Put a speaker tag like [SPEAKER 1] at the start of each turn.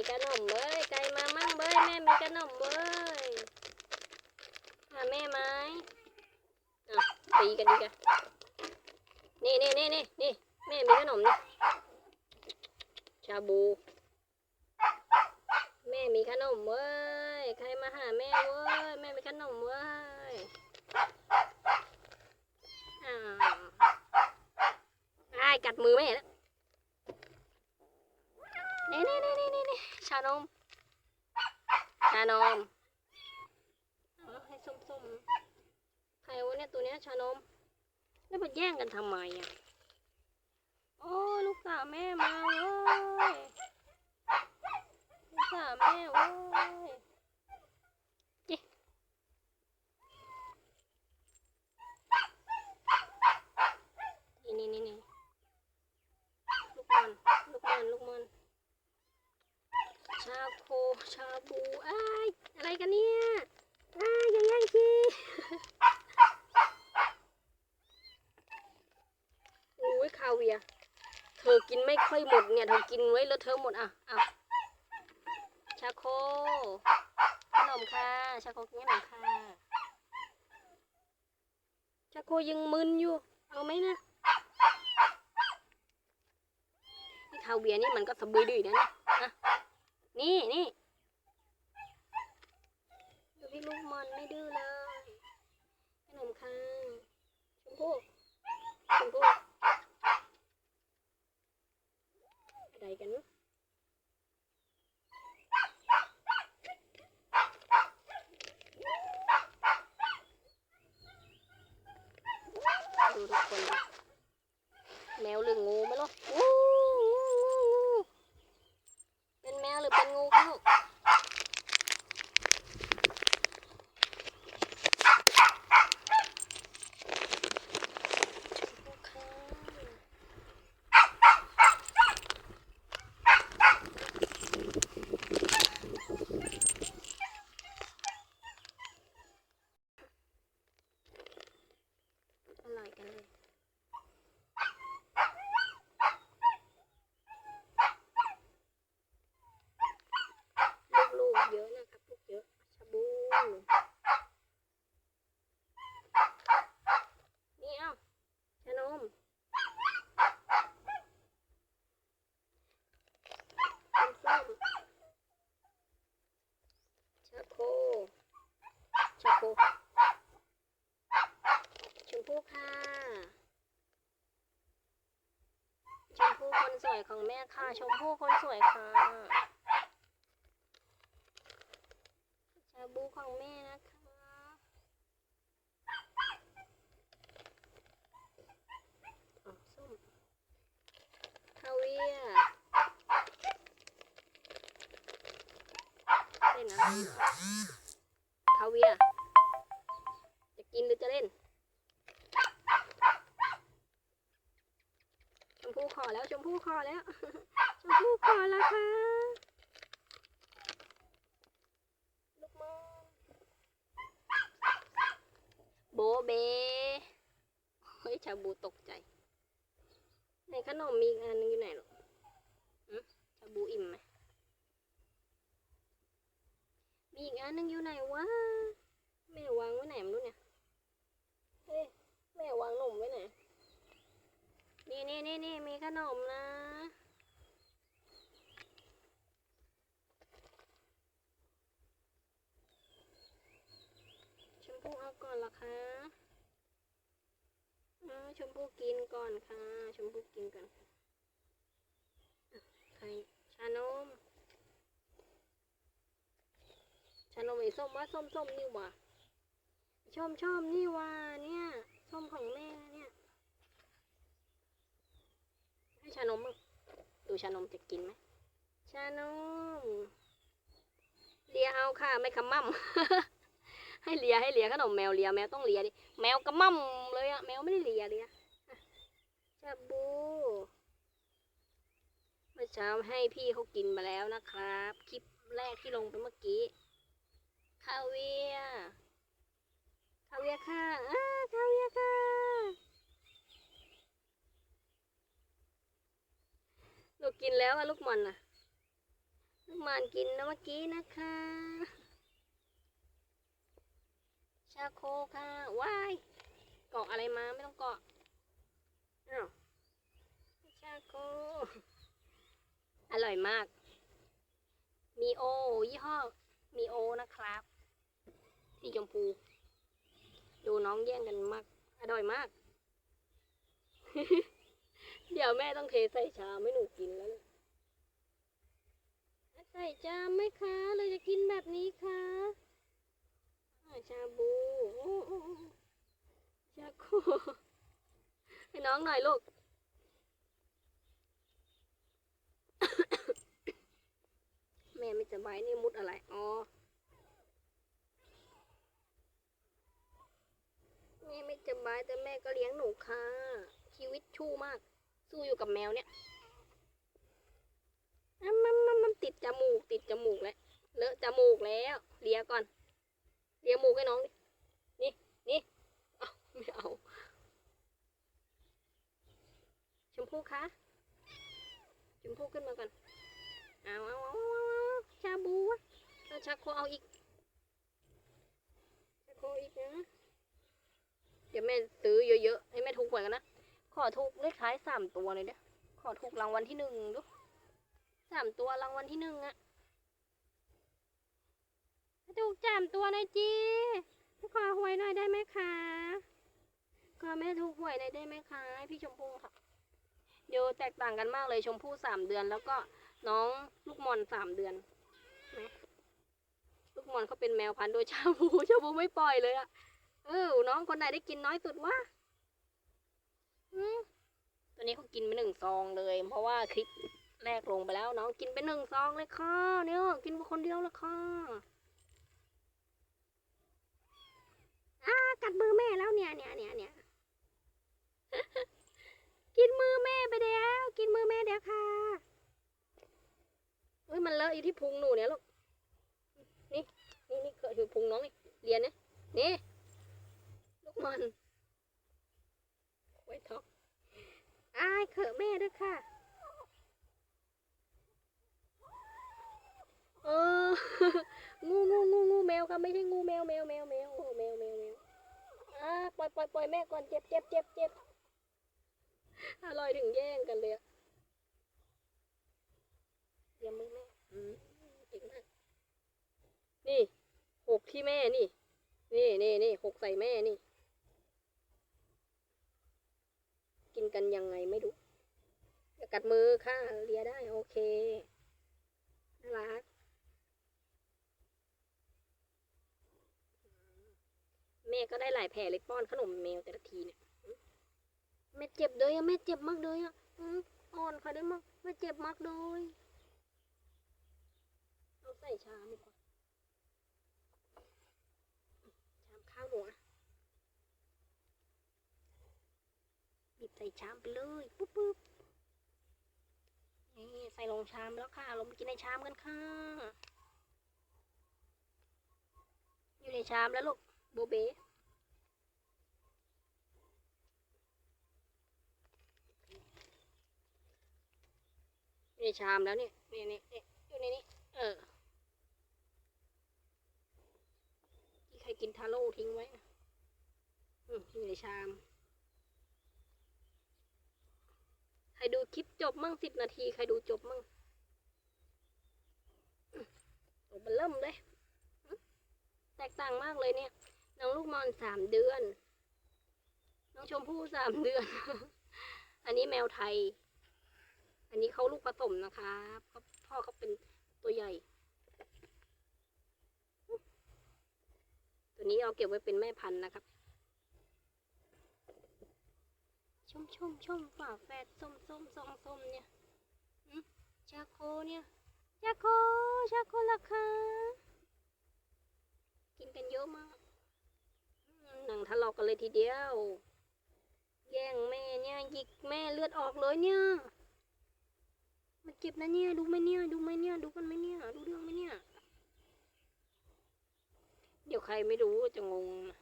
[SPEAKER 1] มีขนมเว้ยไก่มามั่งเว้ยแม่มีขนมเว้ยหาแม่ไหมอะตีกันดีกันนี่นี่นี่นี่นี่แม่มีขนมนี่ชาบู แม่มีขนมเว้ยใครมาหาแม่เว้ยแม่มีขนมเว้ยอ้าวอ้ายกัดมือแม่แล้ว นี่นี่นี่นี่นี่ชานม ชานมให้ส้มๆใครวะเนี่ยตัวเนี้ยชานม แล้วมาแย่งกันทำไมอะ โอ้ลูกสาวแม่มาเว้ย ลูกสาวแม่เว้ยจินี่นี่นี่นี่ลูกมันลูกมันลูกมันชา โคชาบูอ้ายอะไรกันเนี่ยอ้ายอย่าแย่งชีอุ้ยคาเวียร์เธอกินไม่ค่อยหมดเนี่ย เธอกินไว้แล้วเธอะหมดอะอะชาโคขนมค่ะชาโคกินขนมค่ะชาโคยังมึนอยู่ เอาไหมนะนี่คาเวียร์นี่มันก็สะบือดื้อนะเนี่ยอะ นี่นี่ดูพี่ลูกมันไม่ดื้อเลยขนมค้างชมพู่ชมพู่อะไรกันเนาะ ดูทุกคนดิแมวหรืองูไม่รู้งูงูงูงูเป็นแมวหรือเป็นงูคะลูกลูกค้าอร่อยกันเลย ลูกๆเยอะนะครับลูกเยอะชาบู นี่เอ้าชานมน้ำส้มชาโค ชาโคชมพู่ค่ะ ชมพู่คนสวยของแม่ค่ะ ชมพู่คนสวยค่ะ ชาบูของแม่นะคะอ๋อส้มคาเวียร์เล่นะ มพู่ขอแล้วชมพู่ขอแล้วชมพู่ขอแล้วค่ะลูกมอโบเบเฮ้ยชาบูตกใจในขนมมีอีกอันนึงอยู่ไหนหรอชาบูอิ่มไหมมีอีกอันนึงอยู่ไหนวะแม่วางไว้ไหนไม่รู้เนี่ยเฮ้ยแม่วางนมไว้ไหน นี่นี่นี่นี่มีขนมนะ ชมพู่เอาก่อนหรอคะอ่าชมพู่กินก่อนค่ะ ชมพู่กินก่อนค่ะใครชานม ชานมไอ้ส้มว่าส้มส้มนี่หว่าชมชมนี่ว่าเนี่ย ส้มของแม่เนี่ย ให้ชานมบ้างดูชานมจะกินไหมชานมเลียเอาค่ะไม่ขมั่มให้เลียให้เลียขนมแมวเลียแมวต้องเลียดิแมวกระมั่มเลยอะแมวไม่ได้เลียเลยอะชาบูเมื่อเช้าให้พี่เขากินมาแล้วนะครับ คลิปแรกที่ลงไปเมื่อกี้คาเวียร์คาเวียค่ะอ้าคาเวียค่ะ หนูกินแล้วอะลูกมันอะลูกมานกินนะเมื่อกี้นะคะ ชาโคค่ะว้ายเกาะอะไรมาไม่ต้องเกาะอชาโค อร่อยมาก มีโอ ยี่ห้อ มีโอนะครับ สีชมพู ดูน้องแย่งกันมาก อร่อยมาก เดี๋ยวแม่ต้องเทใส่ชามให้หนูกินแล้วเนี่ยใส่จามไหมคะเราจะกินแบบนี้ค่ะอ่าชาบูชาโคให้น้องหน่อยลูกแม่ไม่สบายนี่มุดอะไร อ๋อ แม่ไม่สบายแต่แม่ก็เลี้ยงหนูค่ะ ชีวิตชู่มาก สู้อยู่กับแมวเนี่ยมันมันมันติดจมูกติดจมูกแล้วเลอะจมูกแล้วเลียก่อนเลียมูกให้น้องดินี่นี่เอาไม่เอาชมพู่คะชมพู่ขึ้นมาก่อนเอาเอาเอาเอาชาบูวะเอาชาโคเอาอีกชาโคอีกนะเดี๋ยวแม่ซื้อเยอะๆให้แม่ถูกหวยกันนะ ขอถูกเลขท้ายสามตัวเลยเด้อขอถูกรางวัลที่หนึ่งดูสามตัวรางวัลที่หนึ่งอะถูกสามตัวหน่อยจีขอหวยหน่อยได้ไหมคะขอแม่ถูกหวยหน่อยได้ไหมคะให้พี่ชมพู่ค่ะเดี๋ยวแตกต่างกันมากเลยชมพู่สามเดือน แล้วก็น้องลูกมอนสามเดือนลูกมอนเขาเป็นแมวพันธุ์โดยชาบูชาบูไม่ปล่อยเลยอะเออน้องคนไหนได้กินน้อยสุดวะ ตัวนี้เขากินไปหนึ่งซองเลย เพราะว่าคลิปแรกลงไปแล้วน้องกินไปหนึ่งซองเลยค่ะเนี่ยกินไปคนเดียวเลยค่ะอ่ากัดมือแม่แล้วเนี่ยเนี่ยเนี่ยเนี่ยกินมือแม่ไปแล้ว กินมือแม่เดี๋ยวค่ะเฮ้ยมันเลอะอยู่ที่พุงหนูเนี่ยลูกนี่นี่นี่เกิดอยู่พุงน้องนี่เรียนนะนี่ลูกมันไว้ท็อกอายเขอะแม่ด้วยค่ะ เออ งูงูงูงูแมวค่ะ ไม่ใช่งูแมวแมวแมวแมวโอ้แมวแมวแมวอ่าปล่อยปล่อยปล่อยแม่ก่อนเจ็บเจ็บเจ็บเจ็บอร่อยถึงแย่งกันเลยเยี่ยมมือแม่อืมเก่งมากนี่หกที่แม่นี่ นี่นี่นี่หกใส่แม่นี่ กินกันยังไงไม่รู้กัดมือค่ะเลียได้โอเคน่ารัก ม่ก็ได้หลายแผลเลยป้อนขนมแมวแต่ละทีเนี่ยแม่เจ็บเลยอะแม่เจ็บมากเลยอะอ่อนค่ะได้มากแม่เจ็บมากเลยเอาใส่ชามดีกว่าชามข้าวหนูอะบีบใส่ชามไปเลยปุ๊บปุ๊บนี่ใส่ลงชามแล้วค่ะลงไปกินในชามกันค่ะ อยู่ในชามแล้วลูกโบเบอยู่ใน ชามแล้วเนี่ยนี่นี่นี่อยู่ในนี้เออที่ใครกินทาโร่ทิ้งไว้อืมอยู่ในชามใครดูคลิปจบมั่งสิบนาที ใครดูจบมั่งอืมโอ้มันเริ่มเลย แตกต่างมากเลยเนี่ยน้องลูกมอนสามเดือน น้องชมพู่สามเดือน อันนี้แมวไทย อันนี้เขาลูกผสมนะคะเขาพ่อเขาเป็นตัวใหญ่ ตัวนี้เอาเก็บไว้เป็นแม่พันธุ์นะครับชมชมชมฝาแฝดส้มส้มส้มส้มเนี่ยชาโคเนี่ยชาโคชาโคราคากินกันเยอะมากหนังทะเลาะกันเลยทีเดียว แย่งแม่เนี่ยหยิกแม่เลือดออกเลยเนี่ย มันเจ็บนะเนี่ย ดูไหมเนี่ย ดูไหมเนี่ย ดูกันไหมเนี่ย ดูเรื่องไหมเนี่ย เดี๋ยวใครไม่รู้จะงงนะ